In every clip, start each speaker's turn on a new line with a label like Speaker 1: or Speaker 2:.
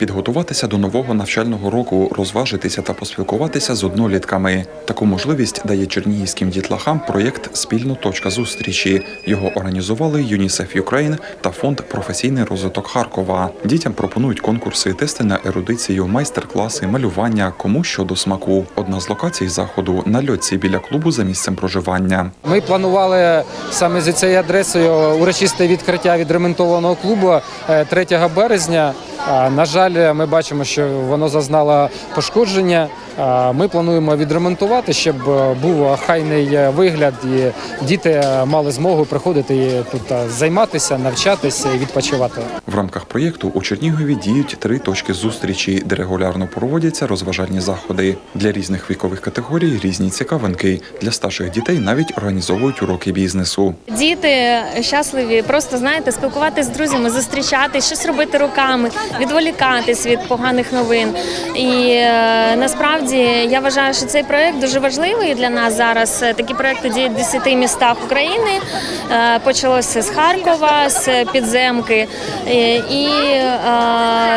Speaker 1: Підготуватися до нового навчального року, розважитися та поспілкуватися з однолітками. Таку можливість дає чернігівським дітлахам проєкт Спільно точка зустрічі. Його організували ЮНІСЕФ Юкрейн та фонд Професійний розвиток Харкова. Дітям пропонують конкурси, тести на ерудицію, майстер-класи, малювання, кому що до смаку. Одна з локацій заходу на льотці біля клубу за місцем проживання.
Speaker 2: Ми планували саме за цією адресою урочисте відкриття відремонтованого клубу е, 3 березня. На жаль, ми бачимо, що воно зазнало пошкодження. Ми плануємо відремонтувати, щоб е, був хайний е, вигляд, і діти е, мали змогу приходити тут займатися, навчатися і відпочивати.
Speaker 1: В рамках проєкту у Чернігові діють три точки зустрічі, де регулярно проводяться розважальні заходи. Для різних вікових категорій різні цікавинки. Для старших дітей навіть організовують уроки бізнесу.
Speaker 3: Діти щасливі, просто знаєте, спілкуватися з друзями, зустрічатись, щось робити руками, відволікатись від поганих новин. І е, насправді я вважаю, що цей проект дуже важливий для нас зараз. Е, Такі проекти діють в 10 містах України. Е, Почалося з Харкова, з підземки. Е, І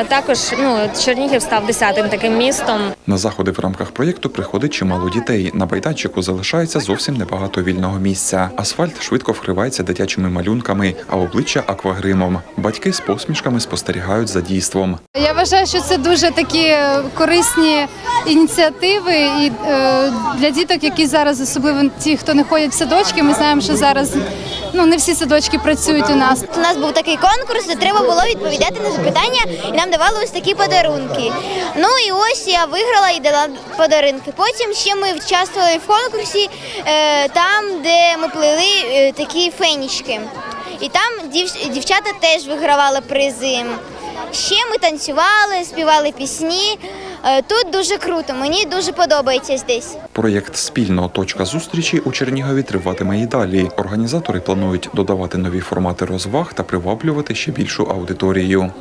Speaker 3: також ну, Чернігів став 10-тим таким містом.
Speaker 1: На заходи в рамках проєкту приходить чимало дітей. На майданчику залишається зовсім небагато вільного місця. Асфальт швидко вкривається дитячими малюнками, а обличчя аквагримом. Батьки з посмішками спостерігають за дійством.
Speaker 4: Я вважаю, що це дуже такі корисні ініціативи і е, для діток, які зараз, особливо ті, хто не ходять в садочки. Ми знаємо, що зараз ну не всі садочки працюють у нас.
Speaker 5: У нас був такий конкурс, де треба було відповідати на запитання, і нам давали ось такі подарунки. Ну і ось я виграла і дала подарунки. Потім ще ми участвували в конкурсі е, там, де ми плели е, такі фенічки. І там дів- дівчата теж вигравали призи. Ще ми танцювали, співали пісні. Е, Тут дуже круто, мені дуже подобається здесь.
Speaker 1: Проєкт спільно точка зустрічі у Чернігові триватиме і далі. Організатори планують додавати нові формати розваг та приваблювати ще більшу аудиторію.